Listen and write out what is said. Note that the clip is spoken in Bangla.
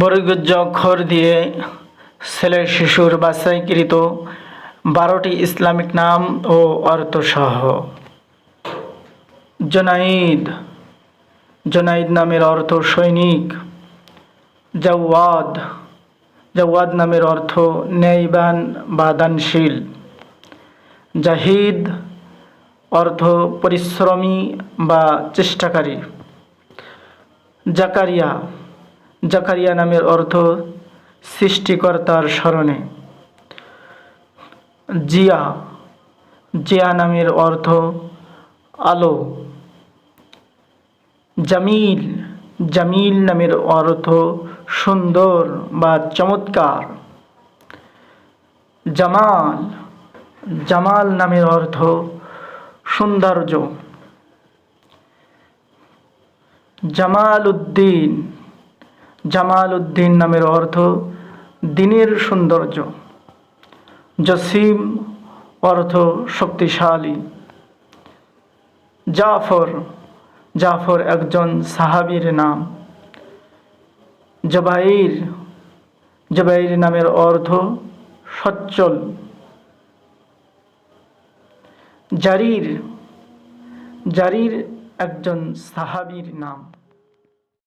বর্গজ অক্ষর দিয়ে ছেলে শিশুর বাছাইকৃত বারোটি ইসলামিক নাম ও অর্থসহ। জনাইদ। জনাইদ নামের অর্থ সৈনিক। জাওয়াদ। জাওয়াদ নামের অর্থ ন্যায়বান বা দানশীল জাহিদ অর্থ পরিশ্রমী বা চেষ্টাকারী। জাকারিয়া। জাকারিয়া নামের অর্থ সৃষ্টিকর্তার স্মরণে। জিয়া জিয়া নামের অর্থ আলো। জামিল জামিল নামের অর্থ সুন্দর বা চমৎকার। জামাল জামাল নামের অর্থ সৌন্দর্য। জামাল উদ্দিন জামাল উদ্দিন নামের অর্থ দিনের সৌন্দর্য। জসিম অর্থ শক্তিশালী। জাফর জাফর একজন সাহাবীর নাম। জবাইর জবাইর নামের অর্থ সচ্ছল। জারির জারির একজন সাহাবীর নাম।